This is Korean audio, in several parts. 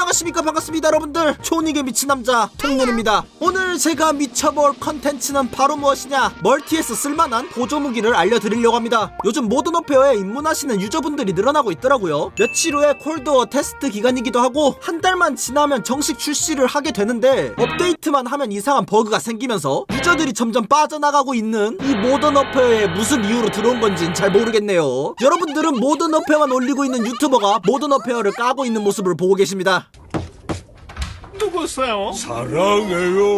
안녕하십니까? 반갑습니다 여러분들. 초닉의 미친 남자 통년입니다. 오늘 제가 미쳐볼 컨텐츠는 바로 무엇이냐? 멀티에서 쓸만한 보조 무기를 알려드리려고 합니다. 요즘 모든 어페어에 입문하시는 유저분들이 늘어나고 있더라고요. 며칠 후에 콜드워 테스트 기간이기도 하고 한 달만 지나면 정식 출시를 하게 되는데 업데이트만 하면 이상한 버그가 생기면서 유저들이 점점 빠져나가고 있는 이 모던 어페어에 무슨 이유로 들어온 건진 잘 모르겠네요. 여러분들은 모던 어페어만 올리고 있는 유튜버가 모던 어페어를 까고 있는 모습을 보고 계십니다 누구세요? 사랑해요.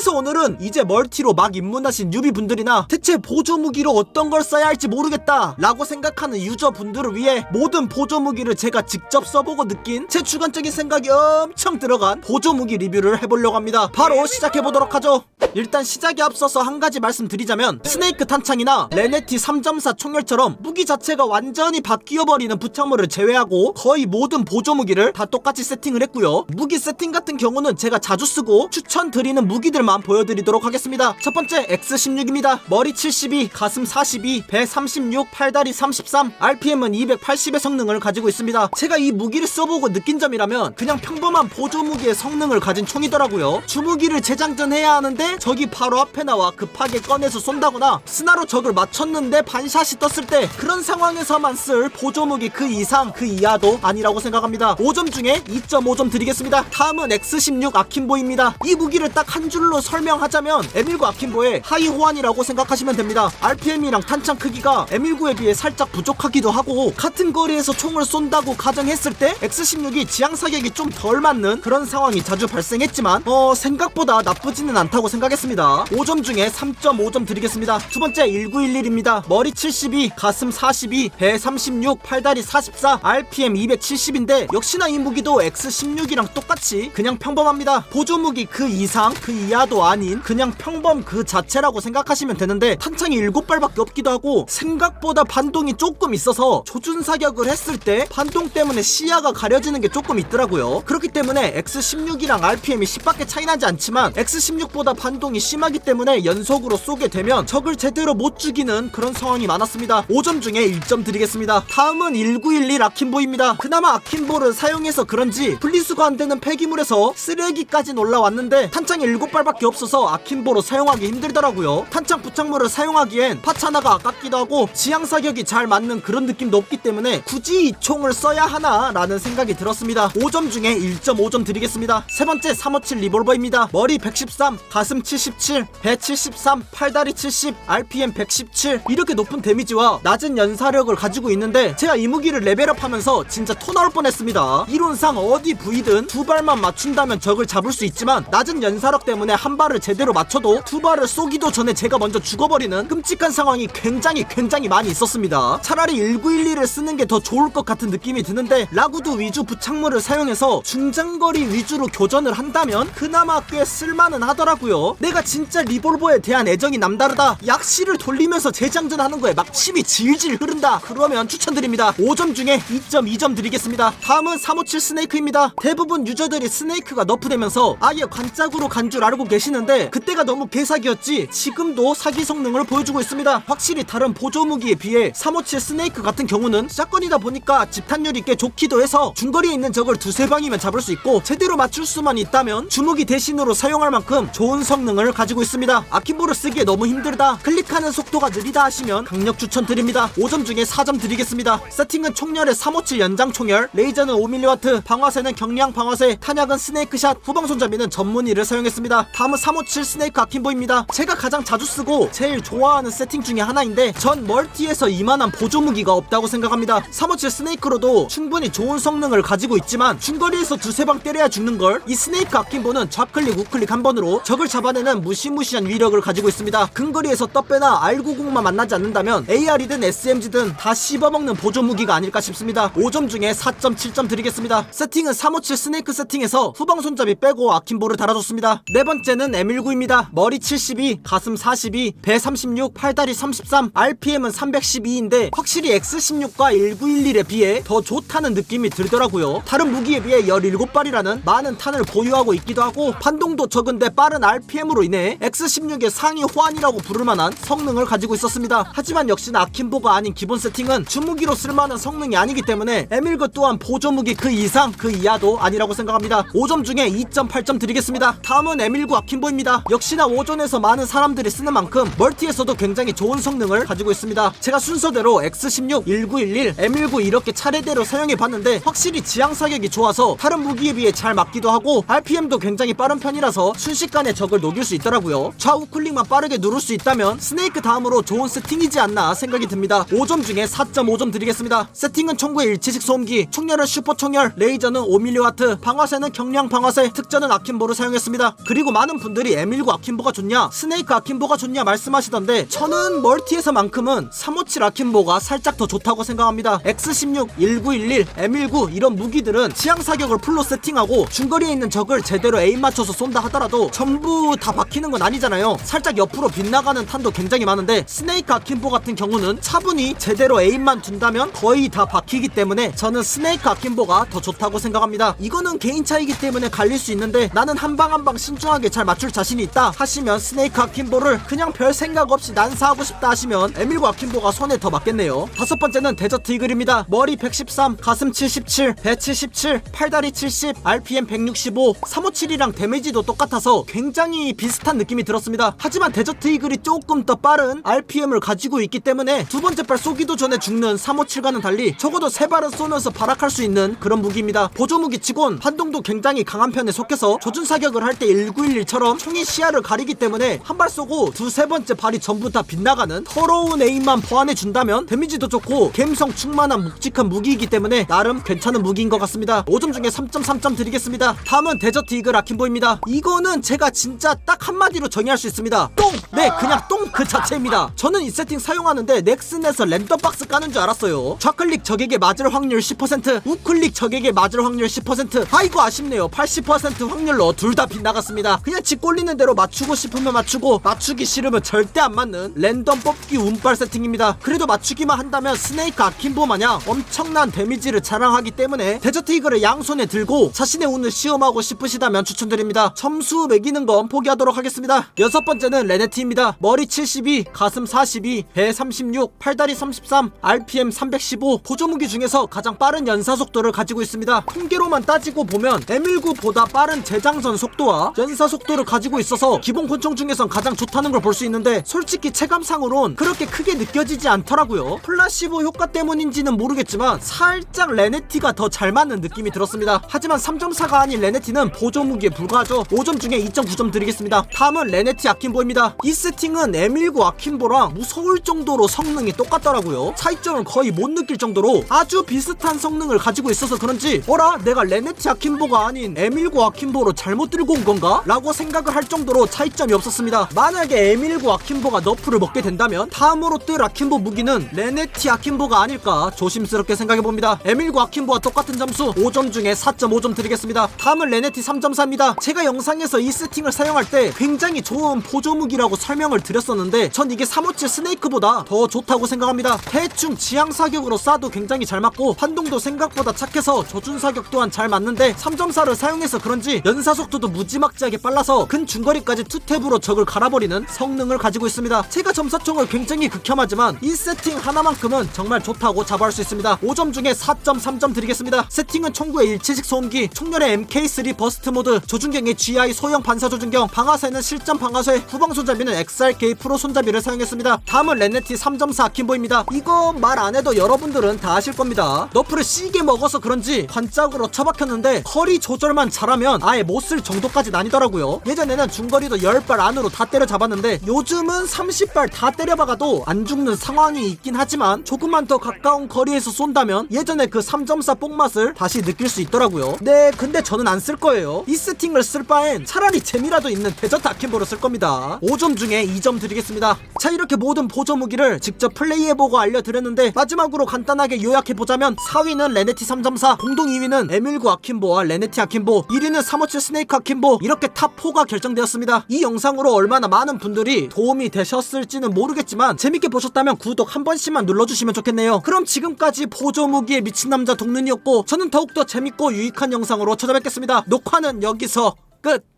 그래서 오늘은 이제 멀티로 막 입문하신 유비분들이나 대체 보조 무기로 어떤 걸 써야 할지 모르겠다 라고 생각하는 유저분들을 위해 모든 보조 무기를 제가 직접 써보고 느낀 제 주관적인 생각이 엄청 들어간 보조 무기 리뷰를 해보려고 합니다. 바로 시작해보도록 하죠. 일단 시작에 앞서서 한 가지 말씀드리자면 스네이크 탄창이나 레네티 3.4 총열처럼 무기 자체가 완전히 바뀌어버리는 부착물을 제외하고 거의 모든 보조 무기를 다 똑같이 세팅을 했고요. 무기 세팅 같은 경우는 제가 자주 쓰고 추천드리는 무기들만 보여드리도록 하겠습니다. 첫 번째 X16입니다. 머리 72 가슴 42 배 36 팔다리 33 RPM은 280의 성능을 가지고 있습니다. 제가 이 무기를 써보고 느낀 점이라면 그냥 평범한 보조 무기의 성능을 가진 총이더라고요. 주무기를 재장전해야 하는데 적이 바로 앞에 나와 급하게 꺼내서 쏜다거나 스나로 적을 맞췄는데 반샷이 떴을 때 그런 상황에서만 쓸 보조 무기 그 이상 그 이하도 아니라고 생각합니다. 5점 중에 2.5점 드리겠습니다. 다음은 X16 아킨보입니다. 이 무기를 딱 한 줄로 설명하자면 M19 아킨보의 하이 호환이라고 생각하시면 됩니다. RPM이랑 탄창 크기가 M19에 비해 살짝 부족하기도 하고 같은 거리에서 총을 쏜다고 가정했을 때 X16이 지향 사격이 좀 덜 맞는 그런 상황이 자주 발생했지만 어 생각보다 나쁘지는 않다고 생각했습니다. 5점 중에 3.5점 드리겠습니다. 두 번째 1911입니다. 머리 72 가슴 42 배 36 팔다리 44 RPM 270인데 역시나 이 무기도 X16이랑 똑같이 그냥 평범합니다. 보조 무기 그 이상 그 이하 도 아닌 그냥 평범 그 자체라고 생각하시면 되는데 탄창이 7발밖에 없기도 하고 생각보다 반동이 조금 있어서 조준 사격을 했을 때 반동 때문에 시야가 가려지는 게 조금 있더라고요. 그렇기 때문에 X16이랑 RPM이 10밖에 차이 나지 않지만 X16보다 반동이 심하기 때문에 연속으로 쏘게 되면 적을 제대로 못 죽이는 그런 상황이 많았습니다. 5점 중에 1점 드리겠습니다. 다음은 1911 아킨보입니다. 그나마 아킨보를 사용해서 그런지 분리수거 안 되는 폐기물에서 쓰레기까지 올라왔는데 탄창이 7발밖에 없어서 아킨보로 사용하기 힘들더라고요. 탄창 부착물을 사용하기엔 파차나가 아깝기도 하고 지향 사격이 잘 맞는 그런 느낌도 없기 때문에 굳이 이 총을 써야 하나 라는 생각이 들었습니다. 5점 중에 1.5점 드리겠습니다. 세 번째 357 리볼버입니다. 머리 113 가슴 77 배 73 팔다리 70 RPM 117 이렇게 높은 데미지와 낮은 연사력을 가지고 있는데 제가 이 무기를 레벨업하면서 진짜 토 나올 뻔했습니다. 이론상 어디 부위든 두 발만 맞춘다면 적을 잡을 수 있지만 낮은 연사력 때문에 한 발을 제대로 맞춰도 두 발을 쏘기도 전에 제가 먼저 죽어버리는 끔찍한 상황이 굉장히 굉장히 많이 있었습니다. 차라리 1911을 쓰는 게 더 좋을 것 같은 느낌이 드는데 라구드 위주 부착물을 사용해서 중장거리 위주로 교전을 한다면 그나마 꽤 쓸만은 하더라고요. 내가 진짜 리볼버에 대한 애정이 남다르다. 약실을 돌리면서 재장전하는 거에 막 침이 질질 흐른다. 그러면 추천드립니다. 5점 중에 2.2점 드리겠습니다. 다음은 357 스네이크입니다. 대부분 유저들이 스네이크가 너프되면서 아예 관짝으로 간 줄 알고 계시는데 그때가 너무 개사기였지 지금도 사기 성능을 보여주고 있습니다. 확실히 다른 보조 무기에 비해 357 스네이크 같은 경우는 샷건이다 보니까 집탄율이 꽤 좋기도 해서 중거리에 있는 적을 두세 방이면 잡을 수 있고 제대로 맞출 수만 있다면 주무기 대신으로 사용할 만큼 좋은 성능을 가지고 있습니다. 아킨보를 쓰기에 너무 힘들다 클릭하는 속도가 느리다 하시면 강력 추천드립니다. 5점 중에 4점 드리겠습니다. 세팅은 총열의 357 연장 총열 레이저는 5mW 방화쇠는 경량 방화쇠 탄약은 스네이크샷 후방 손잡이는 전문의를 사용했습니다 다음은 357 스네이크 아킨보입니다. 제가 가장 자주 쓰고 제일 좋아하는 세팅 중에 하나인데 전 멀티에서 이만한 보조 무기가 없다고 생각합니다. 357 스네이크로도 충분히 좋은 성능을 가지고 있지만 중거리에서 두세 방 때려야 죽는 걸 이 스네이크 아킨보는 좌클릭 우클릭 한 번으로 적을 잡아내는 무시무시한 위력을 가지고 있습니다. 근거리에서 떡배나 R90만 만나지 않는다면 AR이든 SMG든 다 씹어먹는 보조 무기가 아닐까 싶습니다. 5점 중에 4.7점 드리겠습니다. 세팅은 357 스네이크 세팅에서 후방 손잡이 빼고 아킨보를 달아줬습니다. 네 번째 번째는 M19입니다. 머리 72, 가슴 42, 배 36, 팔다리 33, RPM은 312인데 확실히 X16과 1911에 비해 더 좋다는 느낌이 들더라고요. 다른 무기에 비해 17발이라는 많은 탄을 보유하고 있기도 하고 반동도 적은데 빠른 RPM으로 인해 X16의 상위 호환이라고 부를 만한 성능을 가지고 있었습니다. 하지만 역시나 아킨보가 아닌 기본 세팅은 주무기로 쓸만한 성능이 아니기 때문에 M19 또한 보조무기 그 이상 그 이하도 아니라고 생각합니다. 5점 중에 2.8점 드리겠습니다. 다음은 M19 아킨보입니다. 역시나 오존에서 많은 사람들이 쓰는 만큼 멀티에서도 굉장히 좋은 성능을 가지고 있습니다. 제가 순서대로 X16, 1911, M19 이렇게 차례대로 사용해 봤는데 확실히 지향 사격이 좋아서 다른 무기에 비해 잘 맞기도 하고 RPM도 굉장히 빠른 편이라서 순식간에 적을 녹일 수 있더라고요. 좌우 클릭만 빠르게 누를 수 있다면 스네이크 다음으로 좋은 세팅이지 않나 생각이 듭니다. 5점 중에 4.5점 드리겠습니다. 세팅은 총구의 일체식 소음기, 총열은 슈퍼 총열, 레이저는 5mW, 방아쇠는 경량 방아쇠, 특전은 아킨보를 사용했습니다. 그리고 많은 분들이 M19 아킨보가 좋냐, 스네이크 아킨보가 좋냐 말씀하시던데 저는 멀티에서만큼은 357 아킨보가 살짝 더 좋다고 생각합니다. X16, 1911, M19 이런 무기들은 지향 사격을 풀로 세팅하고 중거리에 있는 적을 제대로 에임 맞춰서 쏜다 하더라도 전부 다 박히는 건 아니잖아요. 살짝 옆으로 빗나가는 탄도 굉장히 많은데 스네이크 아킨보 같은 경우는 차분히 제대로 에임만 둔다면 거의 다 박히기 때문에 저는 스네이크 아킨보가 더 좋다고 생각합니다. 이거는 개인 차이기 때문에 갈릴 수 있는데 나는 한 방 한 방 신중하게 잘 맞출 자신이 있다 하시면 스네이크 아킨보를 그냥 별 생각 없이 난사하고 싶다 하시면 M19 아킨보가 손에 더 맞겠네요. 다섯 번째는 데저트 이글입니다. 머리 113, 가슴 77, 배 77, 팔다리 70, RPM 165, 357이랑 데미지도 똑같아서 굉장히 비슷한 느낌이 들었습니다. 하지만 데저트 이글이 조금 더 빠른 RPM을 가지고 있기 때문에 두 번째 발 쏘기도 전에 죽는 357과는 달리 적어도 세 발은 쏘면서 발악할 수 있는 그런 무기입니다. 보조 무기 치곤 반동도 굉장히 강한 편에 속해서 조준 사격을 할 때 1911 처럼 총이 시야를 가리기 때문에 한 발 쏘고 두세 번째 발이 전부 다 빗나가는 더러운 에임만 보완해 준다면 데미지도 좋고 감성 충만한 묵직한 무기이기 때문에 나름 괜찮은 무기인 것 같습니다. 5점 중에 3.3점 드리겠습니다. 다음은 데저트 이글 아킨보입니다. 이거는 제가 진짜 딱 한마디로 정의할 수 있습니다. 똥! 네, 그냥 똥 그 자체입니다. 저는 이 세팅 사용하는데 넥슨에서 랜덤박스 까는 줄 알았어요. 좌클릭 적에게 맞을 확률 10%, 우클릭 적에게 맞을 확률 10%. 아이고 아쉽네요. 80% 확률로 둘 다 빗나갔습니다. 그냥 집 꼴리는 대로 맞추고 싶으면 맞추고 맞추기 싫으면 절대 안 맞는 랜덤 뽑기 운빨 세팅입니다. 그래도 맞추기만 한다면 스네이크 아킨보 마냥 엄청난 데미지를 자랑하기 때문에 데저트 이글을 양손에 들고 자신의 운을 시험하고 싶으시다면 추천드립니다. 점수 매기는 건 포기하도록 하겠습니다. 여섯 번째는 레네티 입니다. 머리 72, 가슴 42, 배 36, 팔다리 33, RPM 315 보조무기 중에서 가장 빠른 연사 속도를 가지고 있습니다. 통계로만 따지고 보면 M19보다 빠른 재장전 속도와 연사 속도를 가지고 있어서 기본 권총 중에선 가장 좋다는 걸 볼 수 있는데 솔직히 체감상으론 그렇게 크게 느껴지지 않더라고요. 플라시보 효과 때문인지는 모르겠지만 살짝 레네티가 더 잘 맞는 느낌이 들었습니다. 하지만 3.4가 아닌 레네티는 보조무기에 불과하죠. 5점 중에 2.9점 드리겠습니다. 다음은 레네티 아킨보입니다. 이 세팅은 M19 아킨보랑 무서울 정도로 성능이 똑같더라고요. 차이점을 거의 못 느낄 정도로 아주 비슷한 성능을 가지고 있어서 그런지 어라 내가 레네티 아킨보가 아닌 M19 아킨보로 잘못 들고 온 건가? 라고 생각을 할 정도로 차이점이 없었습니다. 만약에 M19 아킨보가 너프를 먹게 된다면 다음으로 뜰 아킨보 무기는 레네티 아킨보가 아닐까 조심스럽게 생각해봅니다. M19 아킨보와 똑같은 점수 5점 중에 4.5점 드리겠습니다. 다음은 레네티 3.4입니다. 제가 영상에서 이 세팅을 사용할 때 굉장히 좋은 보조무기라고 설명을 드렸었는데 전 이게 357 스네이크보다 더 좋다고 생각합니다. 대충 지향 사격으로 쏴도 굉장히 잘 맞고 반동도 생각보다 착해서 저준 사격 또한 잘 맞는데 3.4를 사용해서 그런지 연사 속도도 무지막지하게 빨라서 근 중거리까지 투탭으로 적을 갈아버리는 성능을 가지고 있습니다. 제가 점사총을 굉장히 극혐하지만 이 세팅 하나만큼은 정말 좋다고 자부할 수 있습니다. 5점 중에 4.3점 드리겠습니다. 세팅은 총구의 일체식 소음기, 총열의 MK3 버스트 모드, 조준경의 GI 소형 반사 조준경, 방아쇠는 실전 방아쇠, 후방 손잡이는 XRK 프로 손잡이를 사용했습니다. 다음은 레네티 3.4 아킨보입니다. 이거 말 안 해도 여러분들은 다 아실 겁니다. 너프를 시게 먹어서 그런지 반짝으로 처박혔는데 거리 조절만 잘하면 아예 못 쓸 정도까지 아니더라고요. 예전에는 중거리도 10발 안으로 다 때려 잡았는데 요즘은 30발 다 때려박아도 안 죽는 상황이 있긴 하지만 조금만 더 가까운 거리에서 쏜다면 예전에 그 3.4 뽕맛을 다시 느낄 수 있더라고요. 네, 근데 저는 안 쓸 거예요. 이 세팅을 쓸 바엔 차라리 재미라도 있는 데저트 아킨보를 쓸 겁니다. 5점 중에 2점 드리겠습니다. 자, 이렇게 모든 보조 무기를 직접 플레이해보고 알려드렸는데 마지막으로 간단하게 요약해보자면 4위는 레네티 3.4, 공동 2위는 M19 아킨보와 레네티 아킨보, 1위는 357 스네이크 아킨보 이렇게 탑 체포가 결정되었습니다. 이 영상으로 얼마나 많은 분들이 도움이 되셨을지는 모르겠지만 재밌게 보셨다면 구독 한 번씩만 눌러주시면 좋겠네요. 그럼 지금까지 보조 무기의 미친 남자 동는이었고 저는 더욱더 재밌고 유익한 영상으로 찾아뵙겠습니다. 녹화는 여기서 끝!